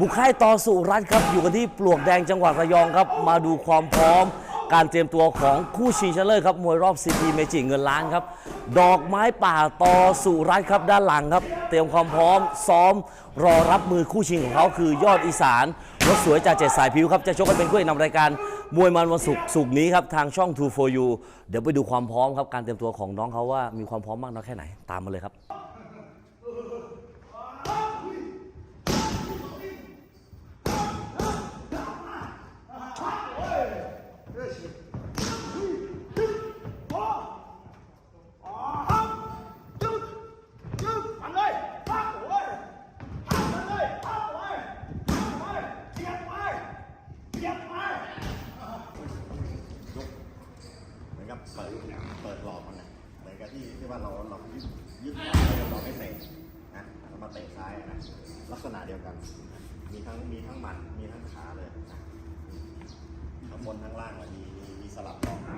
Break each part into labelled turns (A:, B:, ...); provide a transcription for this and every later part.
A: บุกค่ายต่อสุรัตน์ครับ อยู่กันที่ปลวกแดงจังหวัดระยองครับ มาดูความพร้อม การเตรียมตัวของคู่ชิงชนะเลิศครับ มวยรอบซีพีเมจิเงินล้านครับ ดอกไม้ป่าต่อสุรัตน์ครับ ด้านหลังครับ เตรียมความพร้อม ซ้อม รอรับมือคู่ชิงของเขาคือยอดอีสานรถสวยจากเจ็ดสายพิวครับ จะชกกันเป็นคู่เอกนำรายการมวยมันวันศุกร์ศุกร์นี้ครับ ทางช่อง2 for you เดี๋ยวไปดูความพร้อมครับการเตรียมตัวของน้องเขาว่ามีความพร้อมมากน้อยแค่ไหนตามมาเลยครับ
B: เหมือนกับเปิดเปิดหลอกมันนะเหมือนกับที่ที่ว่าเราเรายึดยึดเราไม่เตะนะเรามาเตะซ้ายนะลักษณะเดียวกัน มีทั้งมีทั้งหมัดมีทั้งขาเลยนะข้างบนทั้งล่างอะมีมีมีสลับหลอก
C: ไป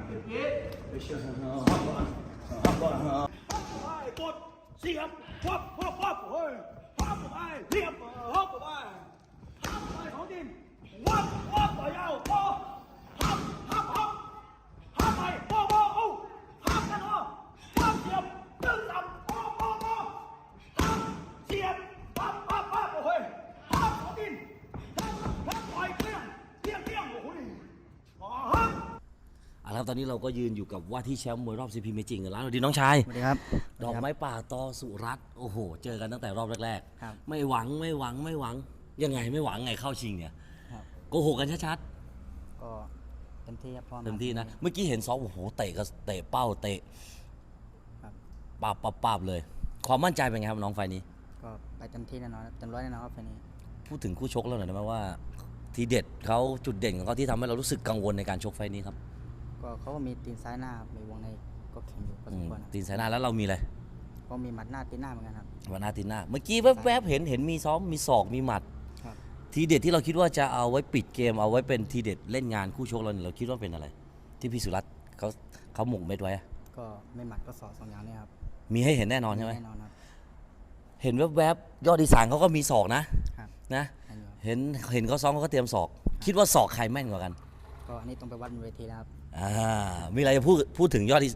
C: กดเสียบวับวับวับเฮ้ยพับไปเรียบฮับไปพับไปของดินวับวับไปยาวพอพับพับพับพับไปโบโบโอ้พับกันเหรอพับเสียบตึ้งต่ำโบโบโบพับเสียบพับพับพับโอ้ยพับของดินพับพับไปเตี้ยงเตี้ยงเตี้ยงโอ้โหอ๋อฮับ
A: เอาละครับตอนนี้เราก็ยืนอยู่กับว่าที่แชมป์มวยรอบซีพีเมจิงกันแล้วสวัสดีน้องชาย
D: สวัสดีครับ
A: ดอกไม้ป่าตอสุรัตน์โอ้โห เจอกันตั้งแต่รอบแรก
D: ครับ
A: ๆ ไม่หวังไม่หวังไม่หวัง ยังไงไม่หวังไงเข้าชิงเนี่ย
D: ครับ
A: โกหกกันชัด
D: ก็เต็มที่ครับพร้อม
A: ๆเต็มที่นะ เมื่อกี้เห็นซ้อมโอ้โหเตะก็เตะเป้าเตะ
D: ครับ
A: ปาบปาบปาบเลย ความมั่นใจเป็นไงครับน้องไฟล์นี้
D: ก็ไปเต็มที่แน่นอนเต็มร้อยแน่นอนครับไฟล์นี้
A: พูดถึงคู่ชกแล้วหน่อยได้ไหมว่า ทีเด็ดเขาจุดเด่นของเขาที่ทำให้เรารู้สึกกังวลในการชกไฟล์นี้ครับ
D: ก็เขาก็มีตีนซ้ายหน้าครับมีวงในก็แข็งอยู่พอส
A: อื
D: ม
A: ม
D: ควรครับ
A: ตีนสายหน้าแล้วเรามีอะไร
D: ก็มีหมัดหน้าตีนหน้าเหมือนกันครับ
A: วันหน้าตีนหน้า เมื่อกี้แวบๆเห็นเห็นมีซ้อมมีศอกมีหมัด
D: ครับ
A: ทีเด็ดที่เราคิดว่าจะเอาไว้ปิดเกมเอาไว้เป็นทีเด็ดเล่นงานคู่ชกเราเนี่ยเราคิดว่าเป็นอะไร ที่พี่สุรัตน์เขาเขาหมกเม็ดไว้อะ
D: ก็ไม่หมัดก็สอกสองอย่างนี้ครับ
A: มีให้เห็นแน่นอนใช่ไหม
D: แน่นอนครับ
A: เห็นแวบๆยอดอีสานเขาก็มีศอกนะครับ นะ
D: อันนี้ครับ
A: เห็นเห็นเขาซ้อมเขาก็เตรียมศอก คิดว่าศอกใครแม่นกว่ากัน
D: ก็อันนี้ต้องไปวัดบนเวทีนะครับ
A: อ่ามีอะไรจะพูดพูดถึงยอดอี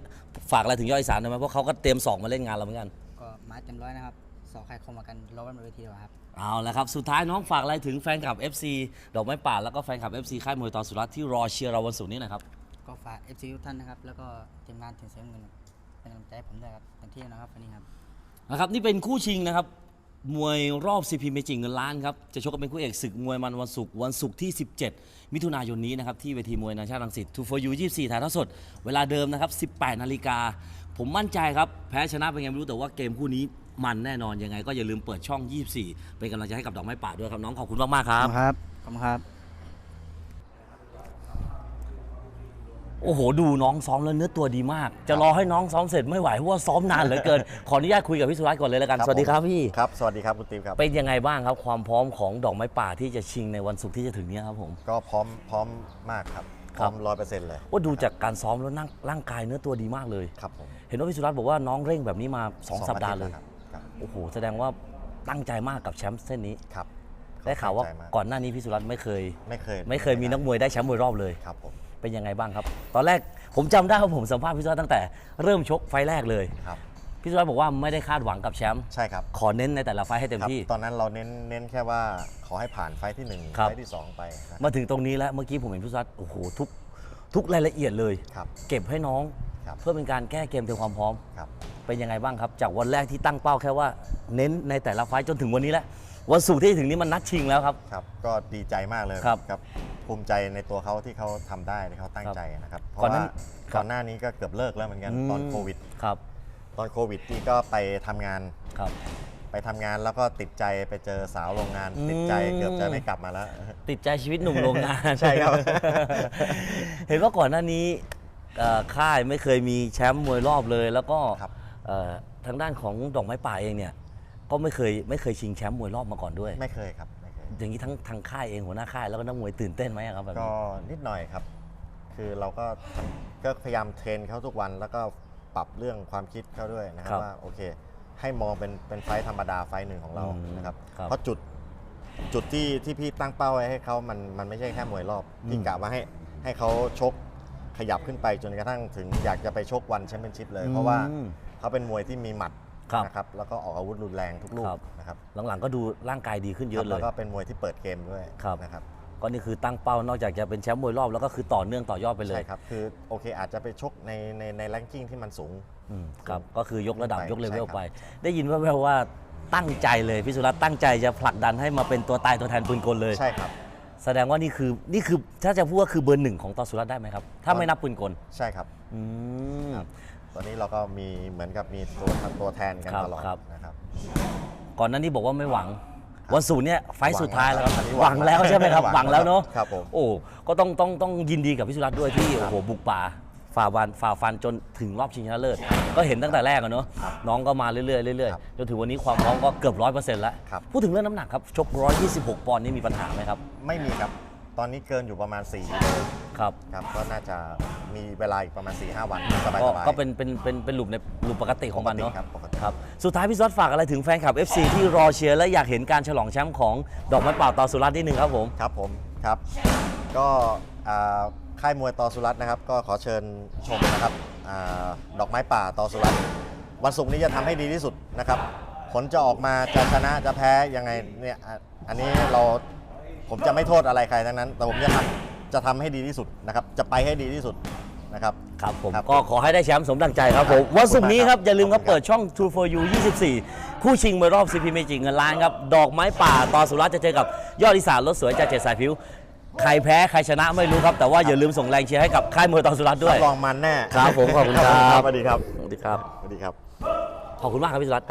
A: ฝากอะไรถึงยอดอีสานได้ไหมเพราะเขาก็เตรียมศอกมาเล่นงานเราเหมือนกัน
D: ก็มาเต็มร้อยนะครับสอกใครคมกว่ากันรอวัดบนเวทีดีกว่าครับ
A: เอาละครับ สุดท้ายน้องฝากอะไรถึงแฟนคลับ FC ดอกไม้ป่าแล้วก็แฟนคลับ FC ค่ายมวยตอสุรัตน์ที่รอเชียร์เราวันศุกร์นี้หนะครับ
D: ก็ฝาก FC ทุกท่านนะครับ แล้วก็ทีมงานถึงเสียงเงินเป็นกำลังใจให้ผมด้วยครับเต็มที่แน่นอนครับไฟล์นี้ครับ
A: นะครับนี่เป็นคู่ชิงนะครับ มวยรอบซีพีเมจิงเงินล้านครับจะชกกันเป็นคู่เอกศึกมวยมันวันศุกร์วันศุกร์ที่ 17 มิถุนายนนี้นะครับที่เวทีมวยนานาชาติรังสิต2 for you 24ถ่ายทอดสด เวลาเดิมนะครับ 18 นาฬิกา ผมมั่นใจครับ แพ้ชนะเป็นไงไม่รู้แต่ว่าเกมคู่นี้มันแน่นอนยังไง ก็อย่าลืมเปิดช่อง 24 เป็นกำลังใจให้กับดอกไม้ป่าด้วยครับน้องขอบคุณมากๆครับ
D: ครับขอบคุณครับ
A: โอ้โห ดูน้องซ้อมแล้วเนื้อตัวดีมาก จะรอให้น้องซ้อมเสร็จไม่ไหวเพราะว่าซ้อมนานเหลือเกิน ขออนุญาตคุยกับพี่สุรัตน์ก่อนเลยแล้วกัน สวัสดีครับพี่
B: ครับ สวัสดีครับคุณติ๊บครับ
A: เป็นยังไงบ้างครับ ความพร้อมของดอกไม้ป่าที่จะชิงในวันศุกร์ที่จะถึงเนี้ครับผม
B: ก็พร้อมพร้อมมากครับ พร้อมร้อยเปอร์เซ็นต์เลย
A: ว่าดูจากการซ้อมแล้วนั่งร่างกายเนื้อตัวดีมากเลย
B: ครับผม
A: เห็นว่าพี่สุรัตน์บอกว่าน้องเร่งแบบนี้มา2สัปดาห์เลย
B: อทิตแวครับครับ
A: โอ้โห แสดงว่าตั้งใจมากกับแชมป์เส้นนี้
B: ครับ
A: ได้ข่าวว่า
B: ตั้งใจม
A: ก่อนหน้านี้พี่สุรัตน์ไม่เคย
B: ไม่เคย
A: ไม่เคยมีนักมวยได้แชมป์มวยรอบเลย
B: ครับผม
A: เป็นยังไงบ้างครับ ตอนแรกผมจำได้ว่าผมสัมภาษณ์พี่สุรัตน์ตั้งแต่เริ่มชกไฟล์แรกเลย
B: ครับ
A: พี่สุรัตน์บอกว่าไม่ได้คาดหวังกับแชมป์
B: ใช่ครับ
A: ขอเน้นในแต่ละไฟล์ให้เต็ม
B: ครับ
A: ที่
B: ตอนนั้นเราเน้นเน้นแค่ว่าขอให้ผ่านไฟท์ที่หนึ่ง
A: ครับ
B: ไฟท์ที่สองไปนะ
A: มาถึงตรงนี้แล้วเมื่อกี้ผมเห็นพี่สุรัตน์โอ้โหทุกทุกรายละเอียดเลย
B: ครับ
A: เก็บให้น้อง
B: ครับ
A: เพื่อเป็นการแก้เกมเตรียมความพร้อม
B: ครับ
A: เป็นยังไงบ้างครับ จากวันแรกที่ตั้งเป้าแค่ว่า เน้นในแต่ละไฟล์จนถึงวันนี้แล้ววันศุกร์ที่จะถึงนี้มันนัดชิงแล้วครับ
B: ครับก็ดีใจมากเลย
A: ครับ
B: ครับ ภูมิใจในตัวเขาที่เขาทำได้ที่เขาตั้ง
A: ครับ
B: ใจนะครับ เพ
A: ก่อน
B: ราะ
A: นั้
B: ว่าน
A: ครับ
B: ก่อนหน้านี้ก็เกือบเลิกแล้วเหมือนกันตอนโควิด
A: ครับ
B: ตอนโควิดที่ก็ไปทำงาน
A: ครับ
B: ไปทำงานแล้วก็ติดใจไปเจอสาวโรงงาน
A: อืม
B: ติดใจเกือบจะไม่กลับมาแล้ว
A: ติดใจชีวิตหนุ่มโรงงาน
B: ใช่ครับ
A: เห็นว่าก่อนหน้านี้เอ่อค่ายไม่เคยมีแชมป์มวยรอบเลย แล้วก็
B: ครับ
A: เอ่อทางด้านของดอกไม้ป่าเองเนี่ย ก็ไม่เคยไม่เคยชิงแชมป์มวยรอบมาก่อนด้วย
B: ไม่เคยครับไม่เคย
A: อย่างนี้ทั้งทางค่ายเองหัวหน้าค่ายแล้วก็นักมวยตื่นเต้นไหมอะครับแบบ
B: ก็
A: นี้
B: นิดหน่อยครับ คือเราก็ก็พยายามเทรนเขาทุกวันแล้วก็ปรับเรื่องความคิดเขาด้วยนะครับว่าโอเค ให้มองเป็นเป็นไฟท์ธรรมดาไฟท์หนึ่งของเรานะครับ เพราะจุดจุดที่ที่พี่ตั้งเป้าไว้ให้เขามันมันไม่ใช่แค่มวยรอบพี่กะว่าให้ให้เขาชกขยับขึ้นไปจนกระทั่งถึงอยากจะไปชกวันแชมเปี้ยนชิพเลย เพราะว่า
A: อืม
B: เขาเป็นมวยที่มีหมัด
A: ครับ
B: นะครับแล้วก็ออกอาวุธรุนแรงทุกลูก
A: ครับ
B: นะครับ
A: หลังๆก็ดูร่างกายดีขึ้นเยอะเล
B: แล้
A: ย
B: ว ก็เป็นมวยที่เปิดเกมด้วย
A: ครับ
B: นะครับ
A: ก็นี่คือตั้งเป้านอกจากจะเป็นแชมป์มวยรอบแล้วก็คือต่อเนื่องต่อยอดไปเลย
B: ใช่ครับคือโอเคอาจจะไปชกในในในแรงกิ้งที่มันสูง
A: อืมครับก็คือยกระดับ
B: ไป
A: ยกเลเวล
B: ใช่ครับ
A: ไป ได้ยินแว่วๆว่าตั้งใจเลยพี่สุรัตน์ตั้งใจจะผลักดันให้มาเป็นตัวตายตัวแทนปืนกลเลย
B: ใช่ครับ
A: แสดงว่านี่คือนี่คือถ้าจะพูดว่าคือเบอร์หนึ่งของต่อสุรัตน์ได้ไหมครับ ถ้าไม่นับปืนกล
B: ใช่ครับ
A: อืม
B: ตอนนี้เราก็มีเหมือนกับมีตัวตัวแทนกัน
A: ครับ
B: ตลอด
A: ครับ
B: นะครับ
A: ก่อนหนั้นนี่บอกว่าไม่หวัง วันศูนย์เนี่ยไฟล์สุดท้ายแล้วครับ
B: หวังแล้ว
A: หวังแล้วใช่ไหมครับ
B: หวัง
A: หวังแล้วเนาะ
B: ครับผม
A: โอ้ก็ต้องต้องต้องยินดีกับพี่สุรัตน์ด้วยที่โอ้โหบุกป่าฝ่าวันฝ่าฟันจนถึงรอบชิงชนะเลิศก็เห็นตั้งแต่แรกอะเนาะน้องก็มาเรื่อยๆเรื่อย
B: ครับ
A: ๆจนถึงวันนี้ความพร้อมก็เกือบร้อยเปอร์เซ็นต์แล้ว
B: ครับ
A: พูดถึงเรื่องน้ำหนักครับชก126ปอนด์นี่มีปัญหาไหมครับ
B: ไม่มีครับ ตอนนี้เกินอยู่ประมาณ4กิโล
A: ครับ
B: ครับก็น่าจะมีเวลาอีกประมาณ4-5วันสบาย
A: ก็
B: ๆ
A: ก็เป็นเป็นเป็นเป็นหลุมในหลุมปกติของมันเนาะ
B: ปกติครับปกติ
A: ครับสุดท้ายพี่ซอดฝากอะไรถึงแฟนคลับ FC ที่รอเชียร์และอยากเห็นการฉลองแชมป์ของดอกไม้เปล่าต่อสุรัตน์นิดนึงครับผม
B: ครับผมครับ ก็อ่าค่ายมวยตอสุรัตน์นะครับ ก็ขอเชิญชมนะครับอาดอกไม้ป่าตอสุรัตน์วันศุกร์นี้จะทำให้ดีที่สุดนะครับ ผลจะออกมาจะชนะจะแพ้ยังไงเนี่ยอะอันนี้เรา ผมจะไม่โทษอะไรใครทั้งนั้น แต่ผมจะทำจะทำให้ดีที่สุดนะครับ จะไปให้ดีที่สุดนะครับ
A: ครับผม
B: ครับ
A: ก็ขอให้ได้แชมป์สมดังใจครับผม
B: ครับ
A: วันศุกร์นี้ครับ
B: ขอบคุณมาก
A: อย่าลืมครับ
B: ขอบคุณครับ
A: เปิดช่อง True for You 24 คู่ชิงมวยรอบ CP เมจิเงินล้านครับ ดอกไม้ป่าต่อสุรัตน์จะเจอกับยอดอีสานรถสวยจากเจ็ดสายผิว ใครแพ้ ใครชนะไม่รู้ครับ แต่ว่าอย่าลืมส่งแรงเชียร์ให้กับค่ายมวยต่อสุรัตน์ด้วย
B: รับรองมันแน่
A: ครับผมขอบคุณครับ
B: สวัสดีครับ
A: สวัสดีครับ
B: สวัสดีครับ
A: ขอบคุณมากครับพี่สุรัตน์